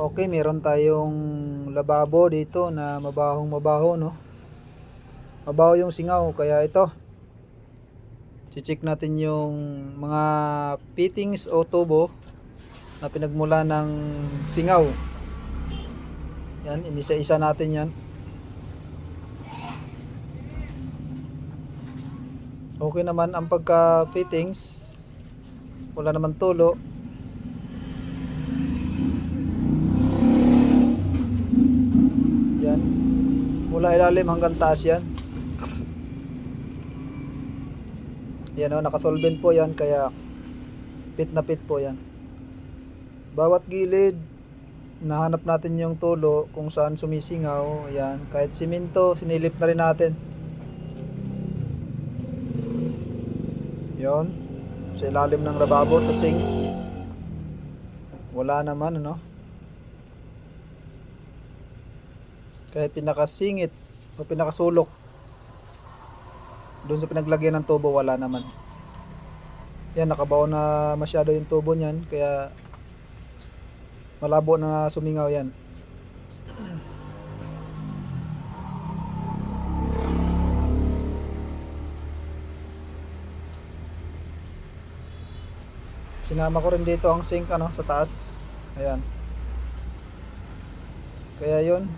Okay, meron tayong lababo dito na mabahong mabaho, no? Mabaho yung singaw, kaya ito. Chichik natin yung mga fittings o tubo na pinagmula ng singaw. Yan, inisa-isa natin yan. Okay naman ang pagka-fittings. Wala naman tulo. Yan. Mula ilalim hanggang taas yan. Yan o, nakasolvent po yan kaya pit na pit po yan. Bawat gilid, nahanap natin yung tulo kung saan sumisingaw. Yan, kahit simento, sinilip na rin natin. Yon. Sa ilalim ng lababo, sa sink. Wala naman, ano. Kahit pinakasingit o pinakasulok. Doon sa pinaglagyan ng tubo, wala naman. Yan, nakabaon na masyado yung tubo niyan. Kaya malabo na sumingaw yan. Sinama ko rin dito ang sink ano sa taas. Ayan. Kaya 'yun.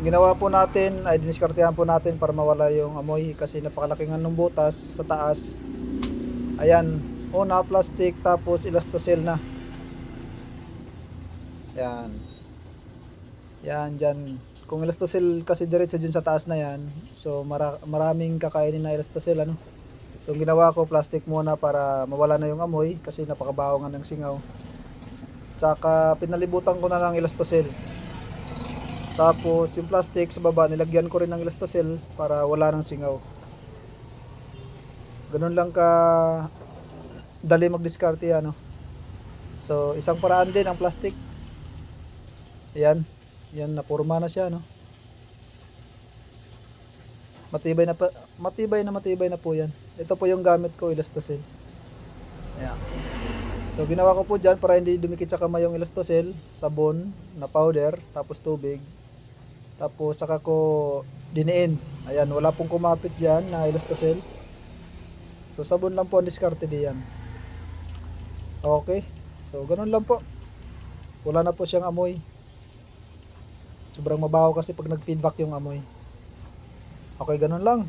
Ginawa po natin ay diniskartehan po natin para mawala yung amoy kasi napakalaking ng butas sa taas. Ayan, una plastic tapos elastocell na. Yan. Yan dyan. Kung elastocell kasi diretso dyan sa taas na yan, so mara- maraming kakainin na elastocell ano. So ginawa ko plastic muna para mawala na yung amoy kasi napakabaho ng singaw. Tsaka pinalibutan ko na lang elastocell. Tapos yung plastic sa baba nilagyan ko rin ng elastocell para wala ng singaw. Ganun lang ka dali magdiskarte ano. So isang paraan din ang plastic. Ayan. Yan napurma na siya no. Matibay na pa, matibay na matibay na po yan. Ito po yung gamit ko, elastocell. Ayan. So ginawa ko po dyan para hindi dumikit sa kamay yung elastocell, sabon na powder, tapos tubig. Tapos saka ko diniin. Ayan, wala pong kumapit dyan na elastocell. So sabon lang po ang diskarte diyan. Okay. So ganun lang po. Wala na po siyang amoy. Sobrang mabaho kasi pag nag-feedback yung amoy. Okay, ganun lang.